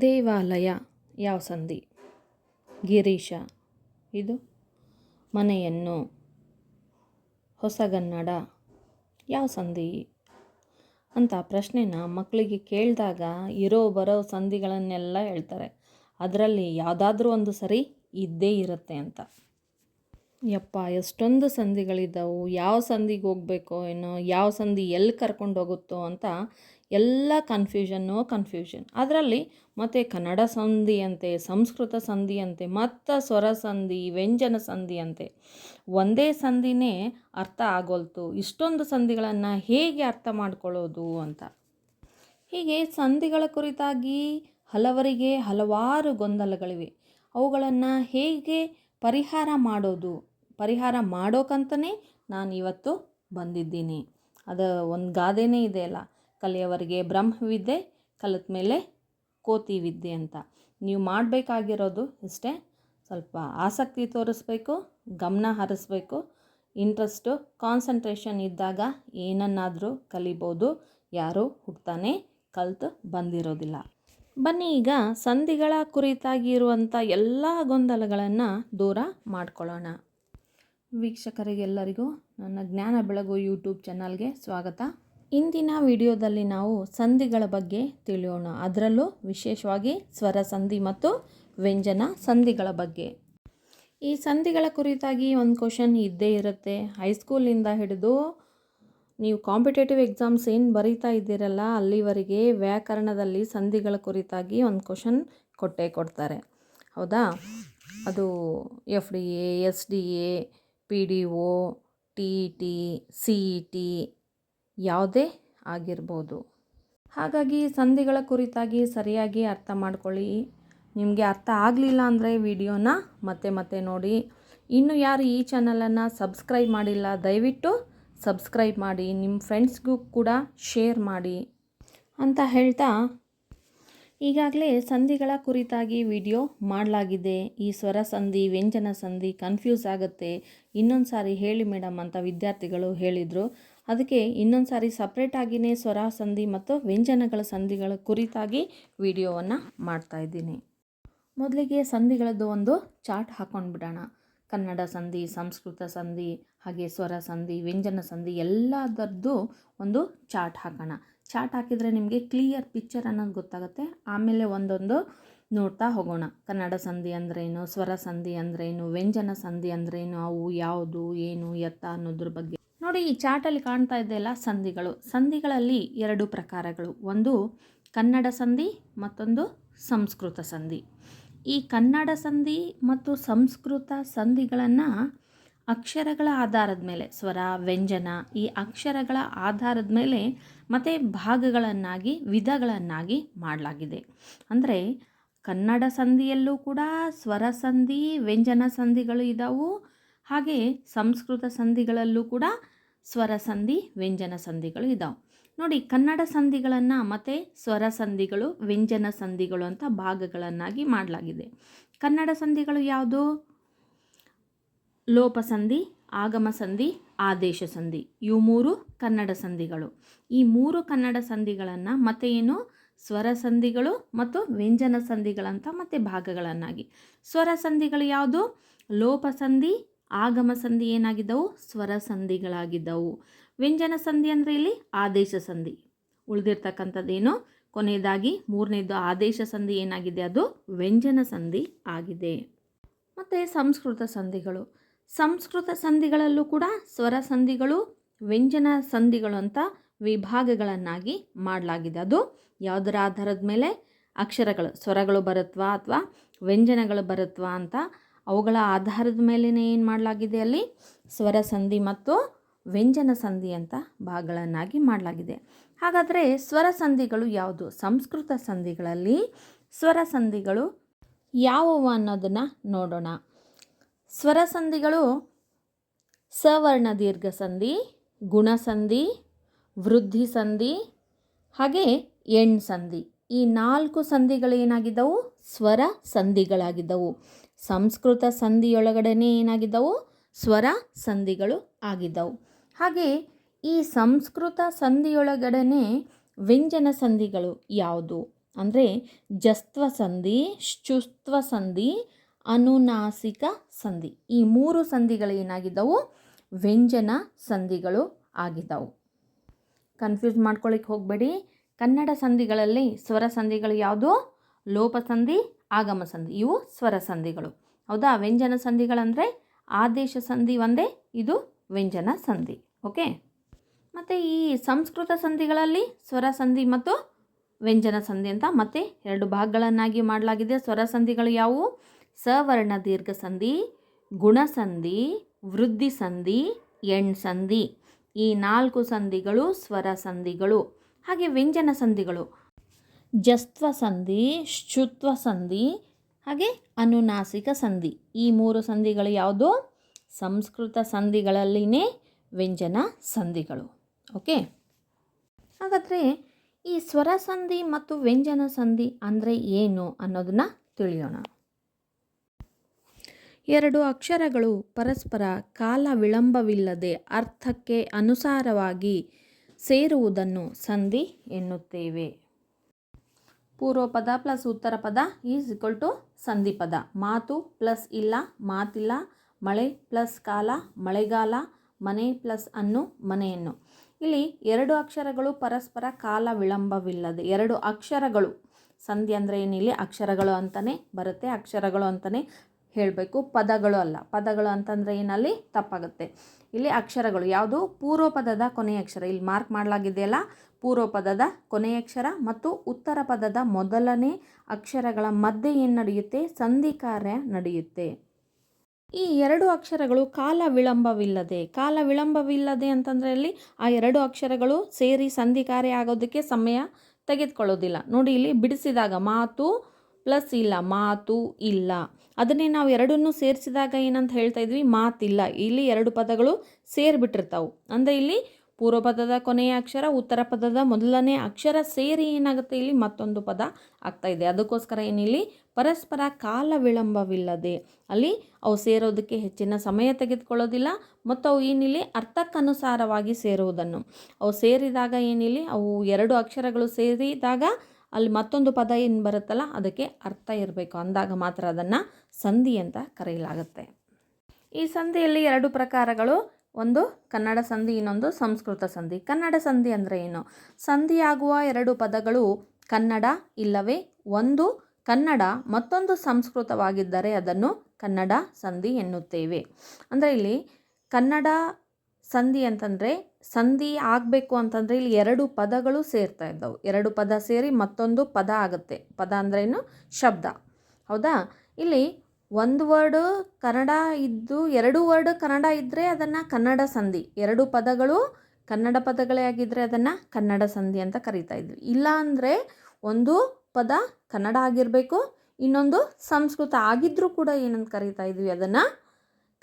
ದೇವಾಲಯ, ಯಾವ ಸಂಧಿ? ಗಿರೀಶ, ಇದು ಮನೆಯನ್ನು ಹೊಸಗನ್ನಡ, ಯಾವ ಸಂಧಿ? ಅಂತ ಪ್ರಶ್ನೆನ ಮಕ್ಕಳಿಗೆ ಕೇಳಿದಾಗ ಇರೋ ಬರೋ ಸಂಧಿಗಳನ್ನೆಲ್ಲ ಹೇಳ್ತಾರೆ. ಅದರಲ್ಲಿ ಯಾವುದಾದ್ರೂ ಒಂದು ಸರಿ ಇದ್ದೇ ಇರುತ್ತೆ ಅಂತ. ಯಪ್ಪ, ಎಷ್ಟೊಂದು ಸಂಧಿಗಳಿದ್ದಾವೆ ಯಾವ ಸಂಧಿಗೆ ಹೋಗಬೇಕೋ ಏನೋ, ಯಾವ ಸಂಧಿ ಎಲ್ಲಿ ಕರ್ಕೊಂಡು ಹೋಗುತ್ತೋ ಅಂತ ಎಲ್ಲ ಕನ್ಫ್ಯೂಷನ್ನು ಕನ್ಫ್ಯೂಷನ್ ಅದರಲ್ಲಿ ಮತ್ತು ಕನ್ನಡ ಸಂಧಿಯಂತೆ, ಸಂಸ್ಕೃತ ಸಂಧಿಯಂತೆ, ಮತ್ತು ಸ್ವರ ಸಂಧಿ, ವ್ಯಂಜನ ಸಂಧಿಯಂತೆ ಒಂದೇ ಸಂಧಿನೇ ಅರ್ಥ ಆಗೋಲ್ತು. ಇಷ್ಟೊಂದು ಸಂಧಿಗಳನ್ನು ಹೇಗೆ ಅರ್ಥ ಮಾಡ್ಕೊಳ್ಳೋದು ಅಂತ. ಹೀಗೆ ಸಂಧಿಗಳ ಕುರಿತಾಗಿ ಹಲವರಿಗೆ ಹಲವಾರು ಗೊಂದಲಗಳಿವೆ. ಅವುಗಳನ್ನು ಹೇಗೆ ಪರಿಹಾರ ಮಾಡೋದು? ಪರಿಹಾರ ಮಾಡೋಕ್ಕಂತಲೇ ನಾನು ಇವತ್ತು ಬಂದಿದ್ದೀನಿ. ಅದು ಒಂದು ಗಾದೆನೇ ಇದೆ ಅಲ್ಲ. ಕಲಿಯವರಿಗೆ ಬ್ರಹ್ಮವಿದ್ಯೆ, ಕಲಿತ ಮೇಲೆ ಕೋತಿ ವಿದ್ಯೆ ಅಂತ. ನೀವು ಮಾಡಬೇಕಾಗಿರೋದು ಇಷ್ಟೇ. ಸ್ವಲ್ಪ ಆಸಕ್ತಿ ತೋರಿಸ್ಬೇಕು, ಗಮನ ಹರಿಸ್ಬೇಕು. ಇಂಟ್ರೆಸ್ಟು, ಕಾನ್ಸಂಟ್ರೇಷನ್ ಇದ್ದಾಗ ಏನನ್ನಾದರೂ ಕಲಿಬೋದು. ಯಾರೂ ಹುಡ್ತಾನೆ ಕಲ್ತು ಬಂದಿರೋದಿಲ್ಲ. ಬನ್ನಿ ಈಗ ಸಂಧಿಗಳ ಕುರಿತಾಗಿ ಇರುವಂಥ ಎಲ್ಲ ಗೊಂದಲಗಳನ್ನು ದೂರ ಮಾಡ್ಕೊಳ್ಳೋಣ. ವೀಕ್ಷಕರಿಗೆಲ್ಲರಿಗೂ ನನ್ನ ಜ್ಞಾನ ಬೆಳಗು ಯೂಟ್ಯೂಬ್ ಚಾನಲ್ಗೆ ಸ್ವಾಗತ. ಇಂದಿನ ವಿಡಿಯೋದಲ್ಲಿ ನಾವು ಸಂಧಿಗಳ ಬಗ್ಗೆ ತಿಳಿಯೋಣ. ಅದರಲ್ಲೂ ವಿಶೇಷವಾಗಿ ಸ್ವರ ಸಂಧಿ ಮತ್ತು ವ್ಯಂಜನ ಸಂಧಿಗಳ ಬಗ್ಗೆ. ಈ ಸಂಧಿಗಳ ಕುರಿತಾಗಿ ಒಂದು ಕ್ವಶನ್ ಇದ್ದೇ ಇರುತ್ತೆ. ಹೈಸ್ಕೂಲಿಂದ ಹಿಡಿದು ನೀವು ಕಾಂಪಿಟೇಟಿವ್ ಎಕ್ಸಾಮ್ಸ್ ಏನು ಬರೀತಾ ಇದ್ದೀರಲ್ಲ, ಅಲ್ಲಿವರೆಗೆ ವ್ಯಾಕರಣದಲ್ಲಿ ಸಂಧಿಗಳ ಕುರಿತಾಗಿ ಒಂದು ಕ್ವಶನ್ ಕೊಟ್ಟೇ ಕೊಡ್ತಾರೆ. ಹೌದಾ? ಅದು F D A, S D A, P D O, T T, C E T ಯಾವುದೇ ಆಗಿರ್ಬೋದು. ಹಾಗಾಗಿ ಸಂಧಿಗಳ ಕುರಿತಾಗಿ ಸರಿಯಾಗಿ ಅರ್ಥ ಮಾಡ್ಕೊಳ್ಳಿ. ನಿಮಗೆ ಅರ್ಥ ಆಗಲಿಲ್ಲ ಅಂದರೆ ವಿಡಿಯೋನ ಮತ್ತೆ ಮತ್ತೆ ನೋಡಿ. ಇನ್ನು ಯಾರು ಈ ಚಾನಲನ್ನು ಸಬ್ಸ್ಕ್ರೈಬ್ ಮಾಡಿಲ್ಲ, ದಯವಿಟ್ಟು ಸಬ್ಸ್ಕ್ರೈಬ್ ಮಾಡಿ ನಿಮ್ಮ ಫ್ರೆಂಡ್ಸ್ಗೂ ಕೂಡ ಶೇರ್ ಮಾಡಿ ಅಂತ ಹೇಳ್ತಾ ಈಗಾಗಲೇ ಸಂಧಿಗಳ ಕುರಿತಾಗಿ ವಿಡಿಯೋ ಮಾಡಲಾಗಿದೆ. ಈ ಸ್ವರ ಸಂಧಿ, ವ್ಯಂಜನ ಸಂಧಿ ಕನ್ಫ್ಯೂಸ್ ಆಗುತ್ತೆ. ಇನ್ನೊಂದು ಸಾರಿ ಹೇಳಿ ಮೇಡಮ್ ಅಂತ ವಿದ್ಯಾರ್ಥಿಗಳು ಹೇಳಿದರು. ಅದಕ್ಕೆ ಇನ್ನೊಂದು ಸಾರಿ ಸಪ್ರೇಟಾಗಿಯೇ ಸ್ವರ ಸಂಧಿ ಮತ್ತು ವ್ಯಂಜನಗಳ ಸಂಧಿಗಳ ಕುರಿತಾಗಿ ವಿಡಿಯೋವನ್ನು ಮಾಡ್ತಾಯಿದ್ದೀನಿ ಮೊದಲಿಗೆ ಸಂಧಿಗಳದ್ದು ಒಂದು ಚಾರ್ಟ್ ಹಾಕ್ಕೊಂಡು ಬಿಡೋಣ ಕನ್ನಡ ಸಂಧಿ, ಸಂಸ್ಕೃತ ಸಂಧಿ, ಹಾಗೆ ಸ್ವರ ಸಂಧಿ, ವ್ಯಂಜನ ಸಂಧಿ ಎಲ್ಲದರದ್ದು ಒಂದು ಚಾರ್ಟ್ ಹಾಕೋಣ. ಚಾರ್ಟ್ ಹಾಕಿದರೆ ನಿಮಗೆ ಕ್ಲಿಯರ್ ಪಿಕ್ಚರ್ ಅನ್ನೋದು ಗೊತ್ತಾಗುತ್ತೆ. ಆಮೇಲೆ ಒಂದೊಂದು ನೋಡ್ತಾ ಹೋಗೋಣ. ಕನ್ನಡ ಸಂಧಿ ಅಂದ್ರೇನು, ಸ್ವರ ಸಂಧಿ ಅಂದ್ರೇನು, ವ್ಯಂಜನ ಸಂಧಿ ಅಂದ್ರೇನು, ಅವು ಯಾವುದು, ಏನು, ಎತ್ತ ಅನ್ನೋದ್ರ ಬಗ್ಗೆ. ನೋಡಿ ಈ ಚಾರ್ಟಲ್ಲಿ ಕಾಣ್ತಾ ಇದೆಯಲ್ಲ ಸಂಧಿಗಳು. ಸಂಧಿಗಳಲ್ಲಿ ಎರಡು ಪ್ರಕಾರಗಳು. ಒಂದು ಕನ್ನಡ ಸಂಧಿ, ಮತ್ತೊಂದು ಸಂಸ್ಕೃತ ಸಂಧಿ. ಈ ಕನ್ನಡ ಸಂಧಿ ಮತ್ತು ಸಂಸ್ಕೃತ ಸಂಧಿಗಳನ್ನು ಅಕ್ಷರಗಳ ಆಧಾರದ ಮೇಲೆ, ಸ್ವರ, ವ್ಯಂಜನ, ಈ ಅಕ್ಷರಗಳ ಆಧಾರದ ಮೇಲೆ ಮತ್ತು ಭಾಗಗಳನ್ನಾಗಿ, ವಿಧಗಳನ್ನಾಗಿ ಮಾಡಲಾಗಿದೆ. ಅಂದರೆ ಕನ್ನಡ ಸಂಧಿಯಲ್ಲೂ ಕೂಡ ಸ್ವರ ಸಂಧಿ, ವ್ಯಂಜನ ಸಂಧಿಗಳು ಇದ್ದಾವೆ ಹಾಗೆ ಸಂಸ್ಕೃತ ಸಂಧಿಗಳಲ್ಲೂ ಕೂಡ ಸ್ವರ ಸಂಧಿ, ವ್ಯಂಜನ ಸಂಧಿಗಳು ಇದಾವೆ. ನೋಡಿ, ಕನ್ನಡ ಸಂಧಿಗಳನ್ನು ಮತ್ತು ಸ್ವರ ಸಂಧಿಗಳು, ವ್ಯಂಜನ ಸಂಧಿಗಳು ಅಂತ ಭಾಗಗಳನ್ನಾಗಿ ಮಾಡಲಾಗಿದೆ. ಕನ್ನಡ ಸಂಧಿಗಳು ಯಾವುದು? ಲೋಪ ಸಂಧಿ, ಆಗಮ ಸಂಧಿ, ಆದೇಶ ಸಂಧಿ. ಇವು ಮೂರು ಕನ್ನಡ ಸಂಧಿಗಳು. ಈ ಮೂರು ಕನ್ನಡ ಸಂಧಿಗಳನ್ನು ಮತ್ತೆ ಏನು? ಸ್ವರ ಸಂಧಿಗಳು ಮತ್ತು ವ್ಯಂಜನ ಸಂಧಿಗಳಂತ ಮತ್ತೆ ಭಾಗಗಳನ್ನಾಗಿ. ಸ್ವರ ಸಂಧಿಗಳು ಯಾವುದು? ಲೋಪ ಸಂಧಿ ಆಗಮ ಸಂಧಿ ಏನಾಗಿದ್ದವು? ಸ್ವರ ಸಂಧಿಗಳಾಗಿದ್ದವು. ವ್ಯಂಜನ ಸಂಧಿ ಅಂದರೆ ಇಲ್ಲಿ ಆದೇಶ ಸಂಧಿ. ಉಳಿದಿರ್ತಕ್ಕಂಥದ್ದೇನು? ಕೊನೆಯದಾಗಿ ಮೂರನೇದು ಆದೇಶ ಸಂಧಿ ಏನಾಗಿದೆ? ಅದು ವ್ಯಂಜನ ಸಂಧಿ ಆಗಿದೆ. ಮತ್ತು ಸಂಸ್ಕೃತ ಸಂಧಿಗಳು. ಸಂಸ್ಕೃತ ಸಂಧಿಗಳಲ್ಲೂ ಕೂಡ ಸ್ವರ ಸಂಧಿಗಳು, ವ್ಯಂಜನ ಸಂಧಿಗಳು ಅಂತ ವಿಭಾಗಗಳನ್ನಾಗಿ ಮಾಡಲಾಗಿದೆ. ಅದು ಯಾವುದರ ಆಧಾರದ ಮೇಲೆ? ಅಕ್ಷರಗಳು. ಸ್ವರಗಳು ಬರುತ್ವಾ ಅಥವಾ ವ್ಯಂಜನಗಳು ಬರುತ್ವಾ ಅಂತ ಅವುಗಳ ಆಧಾರದ ಮೇಲೇ ಏನು ಮಾಡಲಾಗಿದೆ ಅಲ್ಲಿ? ಸ್ವರ ಸಂಧಿ ಮತ್ತು ವ್ಯಂಜನ ಸಂಧಿ ಅಂತ ಭಾಗಗಳನ್ನಾಗಿ ಮಾಡಲಾಗಿದೆ. ಹಾಗಾದರೆ ಸ್ವರ ಸಂಧಿಗಳು ಯಾವುದು? ಸಂಸ್ಕೃತ ಸಂಧಿಗಳಲ್ಲಿ ಸ್ವರ ಸಂಧಿಗಳು ಯಾವುವು ಅನ್ನೋದನ್ನು ನೋಡೋಣ. ಸ್ವರ ಸಂಧಿಗಳು ಸವರ್ಣ ದೀರ್ಘ ಸಂಧಿ, ಗುಣ ಸಂಧಿ, ವೃದ್ಧಿ ಸಂಧಿ, ಹಾಗೆ ಎಣ್ ಸಂಧಿ. ಈ ನಾಲ್ಕು ಸಂಧಿಗಳೇನಾಗಿದ್ದವು? ಸ್ವರ ಸಂಧಿಗಳಾಗಿದ್ದವು. ಸಂಸ್ಕೃತ ಸಂಧಿಯೊಳಗಡೆನೇ ಏನಾಗಿದ್ದವು? ಸ್ವರ ಸಂಧಿಗಳು ಆಗಿದ್ದವು. ಹಾಗೆ ಈ ಸಂಸ್ಕೃತ ಸಂಧಿಯೊಳಗಡೆನೆ ವ್ಯಂಜನ ಸಂಧಿಗಳು ಯಾವುದು? ಅಂದರೆ ಜಸ್ತ್ವ ಸಂಧಿ ಶುಸ್ತ್ವ ಸಂಧಿ, ಅನುನಾಸಿಕ ಸಂಧಿ. ಈ ಮೂರು ಸಂಧಿಗಳು ಏನಾಗಿದ್ದವು? ವ್ಯಂಜನ ಸಂಧಿಗಳು ಆಗಿದ್ದವು. ಕನ್ಫ್ಯೂಸ್ ಮಾಡ್ಕೊಳ್ಳಿಕ್ಕೆ ಹೋಗಬೇಡಿ. ಕನ್ನಡ ಸಂಧಿಗಳಲ್ಲಿ ಸ್ವರ ಸಂಧಿಗಳು ಯಾವುದು? ಲೋಪ ಸಂಧಿ ಆಗಮ ಸಂಧಿ, ಇವು ಸ್ವರ ಸಂಧಿಗಳು. ಹೌದಾ? ವ್ಯಂಜನ ಸಂಧಿಗಳಂದರೆ ಆದೇಶ ಸಂಧಿ ಒಂದೇ, ಇದು ವ್ಯಂಜನ ಸಂಧಿ. ಓಕೆ? ಮತ್ತು ಈ ಸಂಸ್ಕೃತ ಸಂಧಿಗಳಲ್ಲಿ ಸ್ವರ ಸಂಧಿ ಮತ್ತು ವ್ಯಂಜನ ಸಂಧಿ ಅಂತ ಮತ್ತೆ ಎರಡು ಭಾಗಗಳನ್ನಾಗಿ ಮಾಡಲಾಗಿದೆ. ಸ್ವರ ಸಂಧಿಗಳು ಯಾವುವು? ಸವರ್ಣ ದೀರ್ಘ ಸಂಧಿ ಗುಣಸಂಧಿ ವೃದ್ಧಿ ಸಂಧಿ, ಎಣ್ ಸಂಧಿ. ಈ ನಾಲ್ಕು ಸಂಧಿಗಳು ಸ್ವರ ಸಂಧಿಗಳು. ಹಾಗೆ ವ್ಯಂಜನ ಸಂಧಿಗಳು. ಜಸ್ತ್ವ ಸಂಧಿ ಶುತ್ವ ಸಂಧಿ, ಹಾಗೆ ಅನುನಾಸಿಕ ಸಂಧಿ. ಈ ಮೂರು ಸಂಧಿಗಳು ಯಾವುದು? ಸಂಸ್ಕೃತ ಸಂಧಿಗಳಲ್ಲಿನೇ ವ್ಯಂಜನ ಸಂಧಿಗಳು. ಓಕೆ? ಹಾಗಾದರೆ ಈ ಸ್ವರ ಸಂಧಿ ಮತ್ತು ವ್ಯಂಜನ ಸಂಧಿ ಅಂದರೆ ಏನು ಅನ್ನೋದನ್ನು ತಿಳಿಯೋಣ. ಎರಡು ಅಕ್ಷರಗಳು ಪರಸ್ಪರ ಕಾಲ ವಿಳಂಬವಿಲ್ಲದೆ ಅರ್ಥಕ್ಕೆ ಅನುಸಾರವಾಗಿ ಸೇರುವುದನ್ನು ಸಂಧಿ ಎನ್ನುತ್ತೇವೆ. ಪೂರ್ವ ಪದ ಪ್ಲಸ್ ಉತ್ತರ ಪದ ಈಸ್ ಇಕ್ವಲ್ ಟು ಸಂಧಿ ಪದ. ಮಾತು ಪ್ಲಸ್ ಇಲ್ಲ, ಮಾತಿಲ್ಲ, ಮಳೆ ಪ್ಲಸ್ ಕಾಲ, ಮಳೆಗಾಲ, ಮನೆ ಪ್ಲಸ್ ಅನ್ನು, ಮನೆಯನ್ನು. ಇಲ್ಲಿ ಎರಡು ಅಕ್ಷರಗಳು ಪರಸ್ಪರ ಕಾಲ ವಿಳಂಬವಿಲ್ಲದೆ, ಎರಡು ಅಕ್ಷರಗಳು. ಸಂಧಿ ಅಂದರೆ ಏನಿಲ್ಲ? ಅಕ್ಷರಗಳು ಅಂತಲೇ ಬರುತ್ತೆ. ಅಕ್ಷರಗಳು ಅಂತಲೇ ಹೇಳಬೇಕು. ಪದಗಳು ಅಲ್ಲ. ಪದಗಳು ಅಂತಂದರೆ ಏನಲ್ಲಿ? ತಪ್ಪಾಗುತ್ತೆ. ಇಲ್ಲಿ ಅಕ್ಷರಗಳು. ಯಾವುದು? ಪೂರ್ವ ಪದದ ಕೊನೆಯ ಅಕ್ಷರ. ಇಲ್ಲಿ ಮಾರ್ಕ್ ಮಾಡಲಾಗಿದೆಯಲ್ಲ? ಪೂರ್ವ ಪದದ ಕೊನೆಯ ಅಕ್ಷರ ಮತ್ತು ಉತ್ತರ ಪದದ ಮೊದಲನೇ ಅಕ್ಷರಗಳ ಮಧ್ಯೆ ಏನು ನಡೆಯುತ್ತೆ? ಸಂಧಿ ಕಾರ್ಯ ನಡೆಯುತ್ತೆ. ಈ ಎರಡು ಅಕ್ಷರಗಳು ಕಾಲ ವಿಳಂಬವಿಲ್ಲದೆ. ಕಾಲ ವಿಳಂಬವಿಲ್ಲದೆ ಅಂತಂದರೆ ಅಲ್ಲಿ ಆ ಎರಡು ಅಕ್ಷರಗಳು ಸೇರಿ ಸಂಧಿ ಕಾರ್ಯ ಆಗೋದಕ್ಕೆ ಸಮಯ ತೆಗೆದುಕೊಳ್ಳೋದಿಲ್ಲ. ನೋಡಿ ಇಲ್ಲಿ ಬಿಡಿಸಿದಾಗ ಮಾತು ಪ್ಲಸ್ ಇಲ್ಲ, ಮಾತು ಇಲ್ಲ. ಅದನ್ನೇ ನಾವು ಎರಡನ್ನೂ ಸೇರಿಸಿದಾಗ ಏನಂತ ಹೇಳ್ತಾ ಇದ್ವಿ? ಮಾತಿಲ್ಲ. ಇಲ್ಲಿ ಎರಡು ಪದಗಳು ಸೇರಿಬಿಟ್ಟಿರ್ತಾವೆ. ಅಂದರೆ ಇಲ್ಲಿ ಪೂರ್ವ ಪದದ ಕೊನೆಯ ಅಕ್ಷರ, ಉತ್ತರ ಪದದ ಮೊದಲನೇ ಅಕ್ಷರ ಸೇರಿ ಏನಾಗುತ್ತೆ ಇಲ್ಲಿ ಮತ್ತೊಂದು ಪದ ಆಗ್ತಾ ಇದೆ. ಅದಕ್ಕೋಸ್ಕರ ಏನಿಲ್ಲಿ? ಪರಸ್ಪರ ಕಾಲ ವಿಳಂಬವಿಲ್ಲದೆ. ಅಲ್ಲಿ ಅವು ಸೇರೋದಕ್ಕೆ ಹೆಚ್ಚಿನ ಸಮಯ ತೆಗೆದುಕೊಳ್ಳೋದಿಲ್ಲ. ಮತ್ತು ಅವು ಏನಿಲ್ಲಿ? ಅರ್ಥಕ್ಕನುಸಾರವಾಗಿ ಸೇರುವುದನ್ನು. ಅವು ಸೇರಿದಾಗ ಏನಿಲ್ಲಿ? ಅವು ಎರಡು ಅಕ್ಷರಗಳು ಸೇರಿದಾಗ ಅಲ್ಲಿ ಮತ್ತೊಂದು ಪದ ಏನು ಬರುತ್ತಲ್ಲ, ಅದಕ್ಕೆ ಅರ್ಥ ಇರಬೇಕು. ಅಂದಾಗ ಮಾತ್ರ ಅದನ್ನು ಸಂಧಿ ಅಂತ ಕರೆಯಲಾಗುತ್ತೆ. ಈ ಸಂಧಿಯಲ್ಲಿ ಎರಡು ಪ್ರಕಾರಗಳು. ಒಂದು ಕನ್ನಡ ಸಂಧಿ, ಇನ್ನೊಂದು ಸಂಸ್ಕೃತ ಸಂಧಿ. ಕನ್ನಡ ಸಂಧಿ ಅಂದರೆ ಏನು? ಸಂಧಿಯಾಗುವ ಎರಡು ಪದಗಳು ಕನ್ನಡ ಇಲ್ಲವೇ? ಒಂದು ಕನ್ನಡ, ಮತ್ತೊಂದು ಸಂಸ್ಕೃತವಾಗಿದ್ದರೆ ಅದನ್ನು ಕನ್ನಡ ಸಂಧಿ ಎನ್ನುತ್ತೇವೆ. ಅಂದರೆ ಇಲ್ಲಿ ಕನ್ನಡ ಸಂಧಿ ಅಂತಂದರೆ ಸಂಧಿ ಆಗಬೇಕು ಅಂತಂದರೆ ಇಲ್ಲಿ ಎರಡು ಪದಗಳು ಸೇರ್ತಾ ಇದ್ದವು. ಎರಡು ಪದ ಸೇರಿ ಮತ್ತೊಂದು ಪದ ಆಗುತ್ತೆ. ಪದ ಅಂದ್ರೇನು ಶಬ್ದ. ಹೌದಾ? ಇಲ್ಲಿ ಒಂದು ವರ್ಡ್ ಕನ್ನಡ ಇದ್ದು ಎರಡು ವರ್ಡ್ ಕನ್ನಡ ಇದ್ದರೆ ಅದನ್ನು ಕನ್ನಡ ಸಂಧಿ. ಎರಡು ಪದಗಳು ಕನ್ನಡ ಪದಗಳೇ ಆಗಿದ್ದರೆ ಅದನ್ನು ಕನ್ನಡ ಸಂಧಿ ಅಂತ ಕರಿತಾ ಇದ್ವಿ. ಇಲ್ಲ ಅಂದರೆ ಒಂದು ಪದ ಕನ್ನಡ ಆಗಿರಬೇಕು, ಇನ್ನೊಂದು ಸಂಸ್ಕೃತ ಆಗಿದ್ದರೂ ಕೂಡ ಏನಂತ ಕರಿತಾ ಇದ್ವಿ, ಅದನ್ನು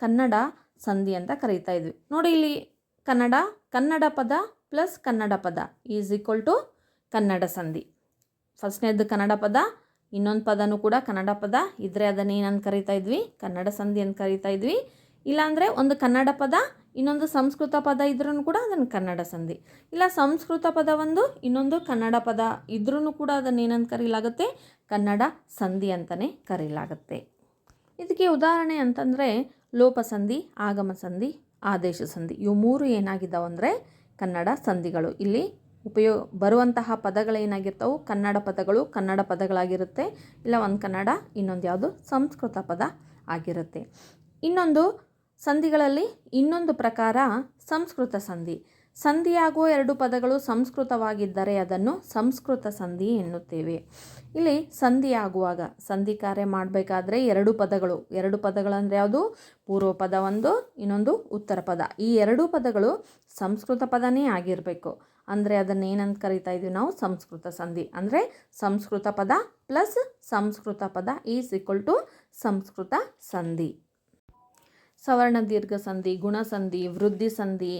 ಕನ್ನಡ ಸಂಧಿ ಅಂತ ಕರಿತಾ ಇದ್ವಿ. ನೋಡಿ ಇಲ್ಲಿ ಕನ್ನಡ ಕನ್ನಡ ಪದ ಪ್ಲಸ್ ಕನ್ನಡ ಪದ ಈಸ್ ಈಕ್ವಲ್ ಟು ಕನ್ನಡ ಸಂಧಿ. ಫಸ್ಟ್ನೇದು ಕನ್ನಡ ಪದ, ಇನ್ನೊಂದು ಪದನೂ ಕೂಡ ಕನ್ನಡ ಪದ. ಇದ್ದರೆ ಅದನ್ನು ಏನಂತ ಕರಿತಾ ಇದ್ವಿ? ಕನ್ನಡ ಸಂಧಿ ಅಂತ ಕರಿತಾ ಇದ್ವಿ. ಇಲ್ಲಾಂದರೆ ಒಂದು ಕನ್ನಡ ಪದ, ಇನ್ನೊಂದು ಸಂಸ್ಕೃತ ಪದ ಇದ್ರೂ ಕೂಡ ಅದನ್ನು ಕನ್ನಡ ಸಂಧಿ. ಇಲ್ಲ, ಸಂಸ್ಕೃತ ಪದ ಒಂದು, ಇನ್ನೊಂದು ಕನ್ನಡ ಪದ ಇದ್ರೂ ಕೂಡ ಅದನ್ನು ಏನಂತ ಕರೀಲಾಗುತ್ತೆ? ಕನ್ನಡ ಸಂಧಿ ಅಂತಲೇ ಕರೀಲಾಗುತ್ತೆ. ಇದಕ್ಕೆ ಉದಾಹರಣೆ ಅಂತಂದರೆ ಲೋಪ ಸಂಧಿ ಆಗಮ ಸಂಧಿ ಆದೇಶ ಸಂಧಿ. ಇವು ಮೂರು ಏನಾಗಿದ್ದಾವೆ ಅಂದರೆ ಕನ್ನಡ ಸಂಧಿಗಳು. ಇಲ್ಲಿ ಉಪಯೋಗ ಬರುವಂತಹ ಪದಗಳೇನಾಗಿರ್ತವೆ ಕನ್ನಡ ಪದಗಳು ಕನ್ನಡ ಪದಗಳಾಗಿರುತ್ತೆ. ಇಲ್ಲ, ಒಂದು ಕನ್ನಡ, ಇನ್ನೊಂದು ಯಾವುದು ಸಂಸ್ಕೃತ ಪದ ಆಗಿರುತ್ತೆ. ಇನ್ನೊಂದು ಸಂಧಿಗಳಲ್ಲಿ ಇನ್ನೊಂದು ಪ್ರಕಾರ ಸಂಸ್ಕೃತ ಸಂಧಿ. ಸಂಧಿಯಾಗುವ ಎರಡು ಪದಗಳು ಸಂಸ್ಕೃತವಾಗಿದ್ದರೆ ಅದನ್ನು ಸಂಸ್ಕೃತ ಸಂಧಿ ಎನ್ನುತ್ತೇವೆ. ಇಲ್ಲಿ ಸಂಧಿ ಆಗುವಾಗ ಸಂಧಿ ಕಾರ್ಯ ಮಾಡಬೇಕಾದ್ರೆ ಎರಡು ಪದಗಳು. ಎರಡು ಪದಗಳಂದರೆ ಯಾವುದು? ಪೂರ್ವ ಪದ ಒಂದು, ಇನ್ನೊಂದು ಉತ್ತರ ಪದ. ಈ ಎರಡು ಪದಗಳು ಸಂಸ್ಕೃತ ಪದನೇ ಆಗಿರಬೇಕು. ಅಂದರೆ ಅದನ್ನು ಏನಂತ ಕರಿತಾ ಇದ್ದೀವಿ ನಾವು? ಸಂಸ್ಕೃತ ಸಂಧಿ. ಅಂದರೆ ಸಂಸ್ಕೃತ ಪದ ಪ್ಲಸ್ ಸಂಸ್ಕೃತ ಪದ ಈಸ್ ಈಕ್ವಲ್ ಟು ಸಂಸ್ಕೃತ ಸಂಧಿ. ಸವರ್ಣ ದೀರ್ಘ ಸಂಧಿ, ಗುಣ ಸಂಧಿ, ವೃದ್ಧಿ ಸಂಧಿ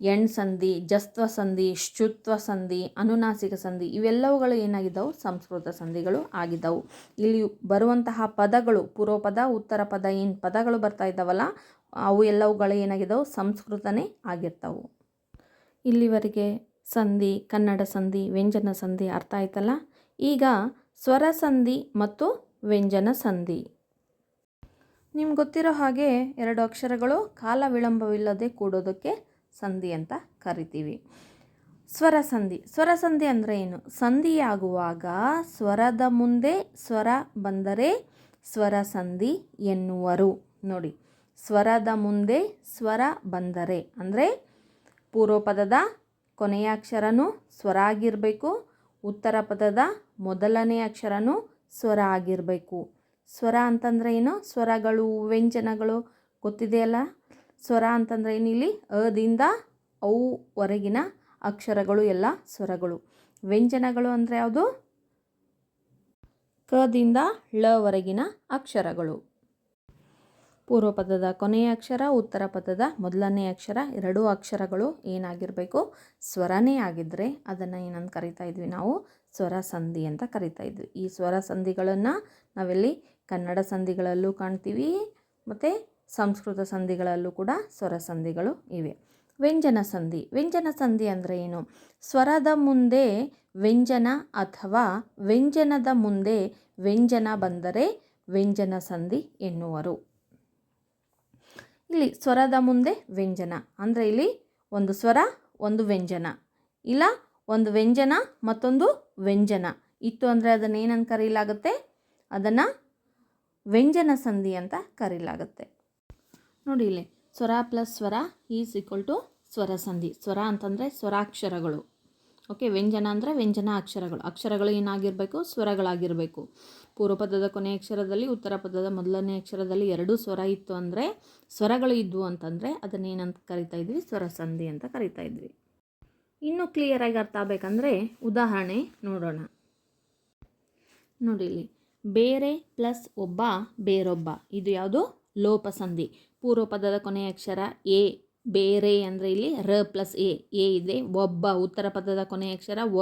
ಎಣ್ ಸಂಧಿ ಜಸ್ತ್ವ ಸಂಧಿ ಶುತ್ವ ಸಂಧಿ ಅನುನಾಸಿಕ ಸಂಧಿ ಇವೆಲ್ಲವುಗಳು ಏನಾಗಿದ್ದವು? ಸಂಸ್ಕೃತ ಸಂಧಿಗಳು ಆಗಿದ್ದವು. ಇಲ್ಲಿ ಬರುವಂತಹ ಪದಗಳು ಪೂರ್ವ ಪದ ಉತ್ತರ ಪದ ಏನು ಪದಗಳು ಬರ್ತಾ ಇದ್ದಾವಲ್ಲ, ಅವು ಎಲ್ಲವುಗಳು ಏನಾಗಿದ್ದವು? ಸಂಸ್ಕೃತನೇ ಆಗಿರ್ತವು. ಇಲ್ಲಿವರೆಗೆ ಸಂಧಿ ಕನ್ನಡ ಸಂಧಿ ವ್ಯಂಜನ ಸಂಧಿ ಅರ್ಥ ಆಯ್ತಲ್ಲ? ಈಗ ಸ್ವರ ಸಂಧಿ ಮತ್ತು ವ್ಯಂಜನ ಸಂಧಿ ನಿಮ್ಗೆ ಗೊತ್ತಿರೋ ಹಾಗೆ ಎರಡು ಅಕ್ಷರಗಳು ಕಾಲ ವಿಳಂಬವಿಲ್ಲದೆ ಕೂಡೋದಕ್ಕೆ ಸಂಧಿ ಅಂತ ಕರಿತೀವಿ. ಸ್ವರ ಸಂಧಿ. ಸ್ವರ ಸಂಧಿ ಅಂದರೆ ಏನು? ಸಂಧಿಯಾಗುವಾಗ ಸ್ವರದ ಮುಂದೆ ಸ್ವರ ಬಂದರೆ ಸ್ವರ ಸಂಧಿ ಎನ್ನುವರು. ನೋಡಿ, ಸ್ವರದ ಮುಂದೆ ಸ್ವರ ಬಂದರೆ ಅಂದರೆ ಪೂರ್ವಪದದ ಕೊನೆಯ ಅಕ್ಷರನೂ ಸ್ವರ ಆಗಿರಬೇಕು, ಉತ್ತರ ಪದದ ಮೊದಲನೇ ಅಕ್ಷರನೂ ಸ್ವರ ಆಗಿರಬೇಕು. ಸ್ವರ ಅಂತಂದರೆ ಏನು? ಸ್ವರಗಳು, ವ್ಯಂಜನಗಳು, ಗೊತ್ತಿದೆಯಲ್ಲ? ಸ್ವರ ಅಂತಂದರೆ ಏನಿಲ್ಲಿ? ಅದಿಂದ ಅವುವರೆಗಿನ ಅಕ್ಷರಗಳು ಎಲ್ಲ ಸ್ವರಗಳು. ವ್ಯಂಜನಗಳು ಅಂದರೆ ಯಾವುದು? ಕದಿಂದ ಳವರೆಗಿನ ಅಕ್ಷರಗಳು. ಪೂರ್ವ ಪದದ ಕೊನೆಯ ಅಕ್ಷರ, ಉತ್ತರ ಪದದ ಮೊದಲನೇ ಅಕ್ಷರ, ಎರಡೂ ಅಕ್ಷರಗಳು ಏನಾಗಿರಬೇಕು? ಸ್ವರನೇ ಆಗಿದ್ದರೆ ಅದನ್ನು ಏನಂತ ಕರಿತಾ ಇದ್ವಿ ನಾವು? ಸ್ವರ ಸಂಧಿ ಅಂತ ಕರಿತಾ ಇದ್ವಿ. ಈ ಸ್ವರ ಸಂಧಿಗಳನ್ನು ನಾವೆಲ್ಲಿ ಕನ್ನಡ ಸಂಧಿಗಳಲ್ಲೂ ಕಾಣ್ತೀವಿ, ಮತ್ತು ಸಂಸ್ಕೃತ ಸಂಧಿಗಳಲ್ಲೂ ಕೂಡ ಸ್ವರ ಸಂಧಿಗಳು ಇವೆ. ವ್ಯಂಜನ ಸಂಧಿ. ವ್ಯಂಜನ ಸಂಧಿ ಅಂದರೆ ಏನು? ಸ್ವರದ ಮುಂದೆ ವ್ಯಂಜನ ಅಥವಾ ವ್ಯಂಜನದ ಮುಂದೆ ವ್ಯಂಜನ ಬಂದರೆ ವ್ಯಂಜನ ಸಂಧಿ ಎನ್ನುವರು. ಇಲ್ಲಿ ಸ್ವರದ ಮುಂದೆ ವ್ಯಂಜನ. ಅಂದರೆ ಇಲ್ಲಿ ಒಂದು ಸ್ವರ, ಒಂದು ವ್ಯಂಜನ. ಇಲ್ಲ, ಒಂದು ವ್ಯಂಜನ, ಮತ್ತೊಂದು ವ್ಯಂಜನ. ಇತ್ತು ಅಂದರೆ ಅದನ್ನು ಏನಂತ ಕರೀಲಾಗುತ್ತೆ? ಅದನ್ನು ವ್ಯಂಜನ ಸಂಧಿ ಅಂತ ಕರೀಲಾಗುತ್ತೆ. ನೋಡಿ ಇಲ್ಲಿ. ಸ್ವರ ಪ್ಲಸ್ ಸ್ವರ ಈಸ್ ಈಕ್ವಲ್ ಟು ಸ್ವರ ಸಂಧಿ. ಸ್ವರ ಅಂತಂದರೆ ಸ್ವರಾಕ್ಷರಗಳು. ಓಕೆ, ವ್ಯಂಜನ ಅಂದರೆ ವ್ಯಂಜನ ಅಕ್ಷರಗಳು. ಅಕ್ಷರಗಳು ಏನಾಗಿರಬೇಕು? ಸ್ವರಗಳಾಗಿರಬೇಕು. ಪೂರ್ವ ಪದದ ಕೊನೆಯ ಅಕ್ಷರದಲ್ಲಿ, ಉತ್ತರ ಪದದ ಮೊದಲನೇ ಅಕ್ಷರದಲ್ಲಿ ಎರಡೂ ಸ್ವರ ಇತ್ತು ಅಂದರೆ ಸ್ವರಗಳು ಇದ್ವು ಅಂತಂದರೆ ಅದನ್ನೇನಂತ ಕರಿತಾ ಇದ್ವಿ? ಸ್ವರ ಸಂಧಿ ಅಂತ ಕರಿತಾ ಇದ್ವಿ. ಇನ್ನೂ ಕ್ಲಿಯರಾಗಿ ಅರ್ಥ ಆಗಬೇಕಂದ್ರೆ ಉದಾಹರಣೆ ನೋಡೋಣ. ನೋಡಿ ಇಲ್ಲಿ. ಬೇರೆ ಪ್ಲಸ್ ಒಬ್ಬ ಬೇರೊಬ್ಬ. ಇದು ಯಾವುದು? ಲೋಪಸಂಧಿ. ಪೂರ್ವ ಪದದ ಕೊನೆಯ ಅಕ್ಷರ ಎ, ಬೇರೆ ಅಂದರೆ ಇಲ್ಲಿ ರ ಪ್ಲಸ್ ಎ ಎ ಇದೆ. ಒಬ್ಬ ಉತ್ತರ ಪದದ ಕೊನೆಯ ಅಕ್ಷರ ವ.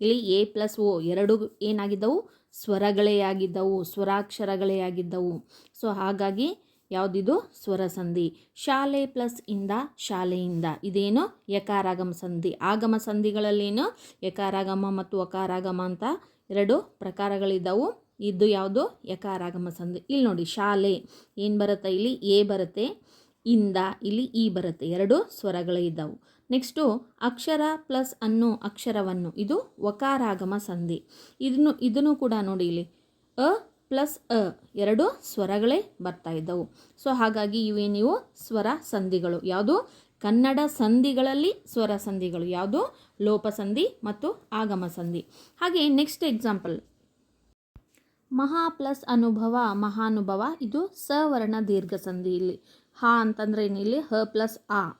ಇಲ್ಲಿ ಎ ಪ್ಲಸ್ ಒ ಎರಡು ಏನಾಗಿದ್ದವು? ಸ್ವರಗಳೇ ಆಗಿದ್ದವು, ಸ್ವರಾಕ್ಷರಗಳೇ ಆಗಿದ್ದವು. ಸೊ ಹಾಗಾಗಿ ಯಾವುದಿದು? ಸ್ವರ ಸಂಧಿ ಶಾಲೆ ಪ್ಲಸ್ ಇಂದ ಶಾಲೆಯಿಂದ. ಇದೇನು? ಯಕಾರಾಗಮ ಸಂಧಿ. ಆಗಮ ಸಂಧಿಗಳಲ್ಲೇನು? ಯಕಾರಾಗಮ ಮತ್ತು ಒಕಾರಾಗಮ ಅಂತ ಎರಡು ಪ್ರಕಾರಗಳಿದ್ದವು. ಇದು ಯಾವುದು? ಯಕಾರಾಗಮ ಸಂಧಿ. ಇಲ್ಲಿ ನೋಡಿ, ಶಾಲೆ, ಏನು ಬರುತ್ತೆ ಇಲ್ಲಿ? ಎ ಬರುತ್ತೆ, ಇಂದ ಇಲ್ಲಿ ಇ ಬರುತ್ತೆ. ಎರಡು ಸ್ವರಗಳು ಇದ್ದವು. ನೆಕ್ಸ್ಟು ಅಕ್ಷರ ಪ್ಲಸ್ ಅನ್ನು, ಅಕ್ಷರವನ್ನು. ಇದು ವಕಾರಾಗಮ ಸಂಧಿ. ಇದನ್ನು ಇದನ್ನು ಕೂಡ ನೋಡಿ ಇಲ್ಲಿ. ಅ ಪ್ಲಸ್ ಅ ಎರಡು ಸ್ವರಗಳೇ ಬರ್ತಾ ಇದ್ದವು. ಸೊ ಹಾಗಾಗಿ ಇವೇ ನೀವು ಸ್ವರ ಸಂಧಿಗಳು. ಯಾವುದು? ಕನ್ನಡ ಸಂಧಿಗಳಲ್ಲಿ ಸ್ವರ ಸಂಧಿಗಳು. ಯಾವುದು? ಲೋಪಸಂಧಿ ಮತ್ತು ಆಗಮ ಸಂಧಿ. ಹಾಗೆ ನೆಕ್ಸ್ಟ್ ಎಕ್ಸಾಂಪಲ್ ಮಹಾ ಪ್ಲಸ್ ಅನುಭವ, ಮಹಾನುಭವ. ಇದು ಸವರ್ಣ ದೀರ್ಘ ಸಂಧಿ ಇಲ್ಲಿ. ಹ ಅಂತಂದರೆ ಇಲ್ಲಿ? ಹ ಪ್ಲಸ್ ಆ.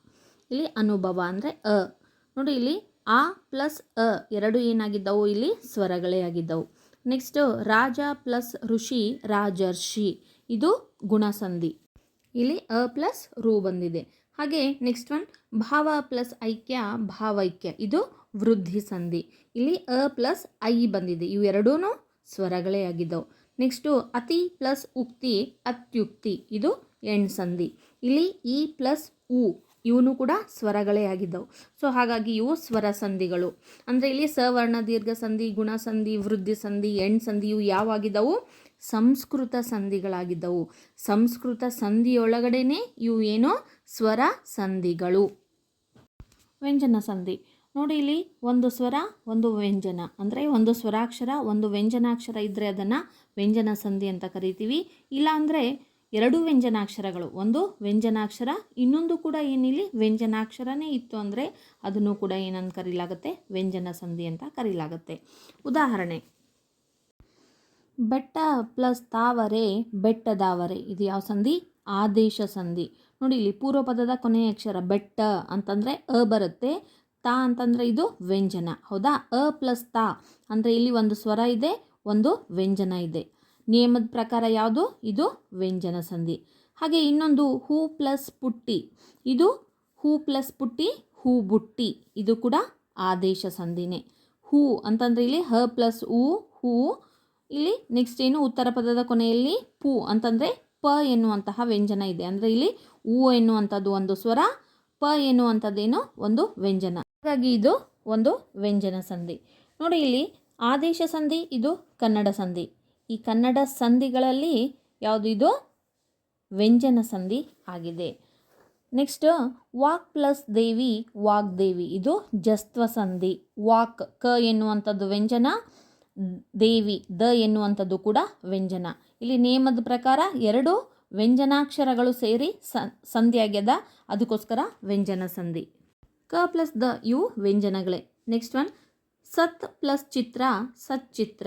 ಇಲ್ಲಿ ಅನುಭವ ಅಂದರೆ ಅ. ನೋಡಿ ಇಲ್ಲಿ ಆ ಪ್ಲಸ್ ಅ ಎರಡು ಏನಾಗಿದ್ದವು? ಇಲ್ಲಿ ಸ್ವರಗಳೇ ಆಗಿದ್ದವು. ನೆಕ್ಸ್ಟು ರಾಜ ಪ್ಲಸ್ ಋಷಿ, ರಾಜರ್ಷಿ. ಇದು ಗುಣಸಂಧಿ. ಇಲ್ಲಿ ಅ ಪ್ಲಸ್ ರು ಬಂದಿದೆ. ಹಾಗೆ ನೆಕ್ಸ್ಟ್ ಒನ್ ಭಾವ ಪ್ಲಸ್ ಐಕ್ಯ, ಭಾವೈಕ್ಯ. ಇದು ವೃದ್ಧಿ ಸಂಧಿ ಇಲ್ಲಿ ಅ ಪ್ಲಸ್ ಐ ಬಂದಿದೆ. ಇವು ಎರಡೂ ಸ್ವರಗಳೇ ಆಗಿದ್ದವು. ನೆಕ್ಸ್ಟು ಅತಿ ಪ್ಲಸ್ ಉಕ್ತಿ, ಅತ್ಯುಕ್ತಿ. ಇದು ಎಣ್ ಸಂಧಿ. ಇಲ್ಲಿ ಇ ಪ್ಲಸ್ ಉ, ಇವನು ಕೂಡ ಸ್ವರಗಳೇ ಆಗಿದ್ದವು. ಸೊ, ಹಾಗಾಗಿ ಇವು ಸ್ವರ ಸಂಧಿಗಳು. ಅಂದರೆ ಇಲ್ಲಿ ಸವರ್ಣ, ದೀರ್ಘ ಸಂಧಿ, ಗುಣ ಸಂಧಿ, ವೃದ್ಧಿ ಸಂಧಿ ಎಣ್ ಸಂಧಿ ಇವು ಯಾವಾಗಿದ್ದವು ಸಂಸ್ಕೃತ ಸಂಧಿಗಳಾಗಿದ್ದವು. ಸಂಸ್ಕೃತ ಸಂಧಿಯೊಳಗಡೆನೆ ಇವು ಏನೋ? ಸ್ವರ ಸಂಧಿಗಳು. ವ್ಯಂಜನ ಸಂಧಿ. ನೋಡಿ ಇಲ್ಲಿ ಒಂದು ಸ್ವರ, ಒಂದು ವ್ಯಂಜನ. ಅಂದರೆ ಒಂದು ಸ್ವರಾಕ್ಷರ, ಒಂದು ವ್ಯಂಜನಾಕ್ಷರ ಇದ್ದರೆ ಅದನ್ನು ವ್ಯಂಜನ ಸಂಧಿ ಅಂತ ಕರಿತೀವಿ. ಇಲ್ಲ ಅಂದರೆ ಎರಡು ವ್ಯಂಜನಾಕ್ಷರಗಳು, ಒಂದು ವ್ಯಂಜನಾಕ್ಷರ, ಇನ್ನೊಂದು ಕೂಡ ಏನಿಲ್ಲಿ ವ್ಯಂಜನಾಕ್ಷರನೇ ಇತ್ತು ಅಂದರೆ ಅದನ್ನು ಕೂಡ ಏನಂತ ಕರೀಲಾಗುತ್ತೆ? ವ್ಯಂಜನ ಸಂಧಿ ಅಂತ ಕರೀಲಾಗುತ್ತೆ. ಉದಾಹರಣೆ, ಬೆಟ್ಟ ಪ್ಲಸ್ ತಾವರೆ, ಬೆಟ್ಟದಾವರೆ. ಇದು ಯಾವ ಸಂಧಿ? ಆದೇಶ ಸಂಧಿ. ನೋಡಿ ಇಲ್ಲಿ ಪೂರ್ವ ಪದದ ಕೊನೆಯ ಅಕ್ಷರ ಬೆಟ್ಟ ಅಂತಂದರೆ ಅ ಬರುತ್ತೆ. ತಾ ಅಂತಂದರೆ ಇದು ವ್ಯಂಜನ. ಹೌದಾ? ಅ ಪ್ಲಸ್ ತಾ ಅಂದರೆ ಇಲ್ಲಿ ಒಂದು ಸ್ವರ ಇದೆ, ಒಂದು ವ್ಯಂಜನ ಇದೆ. ನಿಯಮದ ಪ್ರಕಾರ ಯಾವುದು? ಇದು ವ್ಯಂಜನ ಸಂಧಿ. ಹಾಗೆ ಇನ್ನೊಂದು ಹೂ ಪ್ಲಸ್ ಪುಟ್ಟಿ. ಇದು ಹೂ ಪ್ಲಸ್ ಪುಟ್ಟಿ, ಹೂ ಬುಟ್ಟಿ. ಇದು ಕೂಡ ಆದೇಶ ಸಂಧಿನೇ. ಹೂ ಅಂತಂದರೆ ಇಲ್ಲಿ ಹ ಪ್ಲಸ್ ಹೂ ಹೂ. ಇಲ್ಲಿ ನೆಕ್ಸ್ಟ್ ಏನು? ಉತ್ತರ ಪದದ ಕೊನೆಯಲ್ಲಿ ಪೂ ಅಂತಂದರೆ ಪ ಎನ್ನುವಂತಹ ವ್ಯಂಜನ ಇದೆ. ಅಂದರೆ ಇಲ್ಲಿ ಹೂ ಎನ್ನುವಂಥದ್ದು ಒಂದು ಸ್ವರ, ಪ ಎನ್ನುವಂಥದ್ದೇನು? ಒಂದು ವ್ಯಂಜನ. ಹಾಗಾಗಿ ಇದು ಒಂದು ವ್ಯಂಜನ ಸಂಧಿ. ನೋಡಿ ಇಲ್ಲಿ ಆದೇಶ ಸಂಧಿ, ಇದು ಕನ್ನಡ ಸಂಧಿ. ಈ ಕನ್ನಡ ಸಂಧಿಗಳಲ್ಲಿ ಯಾವುದು ಇದು? ವ್ಯಂಜನ ಸಂಧಿ ಆಗಿದೆ. ನೆಕ್ಸ್ಟ್ ವಾಕ್ ಪ್ಲಸ್ ದೇವಿ, ವಾಕ್ ದೇವಿ. ಇದು ಜಸ್ತ್ವ ಸಂಧಿ. ವಾಕ್, ಕ ಎನ್ನುವಂಥದ್ದು ವ್ಯಂಜನ, ದೇವಿ, ದ ಎನ್ನುವಂಥದ್ದು ಕೂಡ ವ್ಯಂಜನ. ಇಲ್ಲಿ ನಿಯಮದ ಪ್ರಕಾರ ಎರಡು ವ್ಯಂಜನಾಕ್ಷರಗಳು ಸೇರಿ ಸಂಧಿ ಆಗ್ಯದ ಅದಕ್ಕೋಸ್ಕರ ವ್ಯಂಜನ ಸಂಧಿ. ಕ ಪ್ಲಸ್ ದ ಇವು ವ್ಯಂಜನಗಳೇ. ನೆಕ್ಸ್ಟ್ ಒನ್ ಸತ್ ಪ್ಲಸ್ ಚಿತ್ರ, ಸತ್ ಚಿತ್ರ.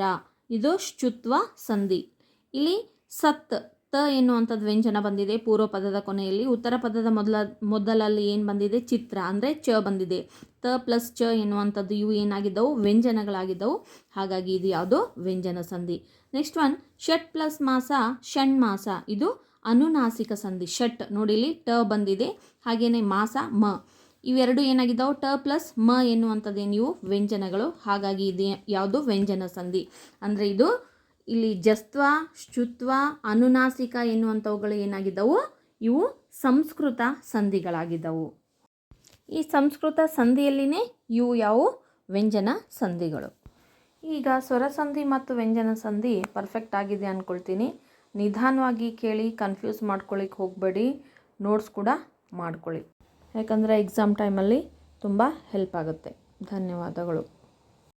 ಇದು ಶುತ್ವ ಸಂಧಿ. ಇಲ್ಲಿ ಸತ್, ತ ಎನ್ನುವಂಥದ್ದು ವ್ಯಂಜನ ಬಂದಿದೆ ಪೂರ್ವ ಪದದ ಕೊನೆಯಲ್ಲಿ. ಉತ್ತರ ಪದದ ಮೊದಲ, ಮೊದಲಲ್ಲಿ ಏನು ಬಂದಿದೆ? ಚಿತ್ರ, ಅಂದರೆ ಚ ಬಂದಿದೆ. ತ ಪ್ಲಸ್ ಚ ಎನ್ನುವಂಥದ್ದು ಇವು ಏನಾಗಿದ್ದವು? ವ್ಯಂಜನಗಳಾಗಿದ್ದವು. ಹಾಗಾಗಿ ಇದು ಯಾವುದು ವ್ಯಂಜನ ಸಂಧಿ. ನೆಕ್ಸ್ಟ್ ಒನ್ ಷಟ್ ಪ್ಲಸ್ ಮಾಸ ಷಣ್ಮಾಸ ಇದು ಅನುನಾಸಿಕ ಸಂಧಿ. ಷಟ್ ನೋಡಿ ಇಲ್ಲಿ ಟ ಬಂದಿದೆ. ಹಾಗೆಯೇ ಮಾಸ, ಮ. ಇವೆರಡು ಏನಾಗಿದ್ದಾವೆ? ಟ ಪ್ಲಸ್ ಮ ಎನ್ನುವಂಥದ್ದೇನು ನೀವು ವ್ಯಂಜನಗಳು. ಹಾಗಾಗಿ ಇದು ಯಾವುದು? ವ್ಯಂಜನ ಸಂಧಿ. ಅಂದರೆ ಇದು ಇಲ್ಲಿ ಜಸ್ತ್ವ ಶುತ್ವ ಅನುನಾಸಿಕ ಎನ್ನುವಂಥವುಗಳು ಏನಾಗಿದ್ದವು? ಇವು ಸಂಸ್ಕೃತ ಸಂಧಿಗಳಾಗಿದ್ದವು. ಈ ಸಂಸ್ಕೃತ ಸಂಧಿಯಲ್ಲಿನೇ ಇವು ಯಾವು ವ್ಯಂಜನ ಸಂಧಿಗಳು. ಈಗ ಸ್ವರ ಸಂಧಿ ಮತ್ತು ವ್ಯಂಜನ ಸಂಧಿ ಪರ್ಫೆಕ್ಟ್ ಆಗಿದೆ ಅಂದ್ಕೊಳ್ತೀನಿ ನಿಧಾನವಾಗಿ ಕೇಳಿ ಕನ್ಫ್ಯೂಸ್ ಮಾಡ್ಕೊಳ್ಳಿಕ್ಕೆ ಹೋಗಬೇಡಿ. ನೋಟ್ಸ್ ಕೂಡ ಮಾಡ್ಕೊಳ್ಳಿ ಯಾಕಂದರೆ ಎಕ್ಸಾಮ್ ಟೈಮಲ್ಲಿ ತುಂಬ ಹೆಲ್ಪ್ ಆಗುತ್ತೆ. ಧನ್ಯವಾದಗಳು.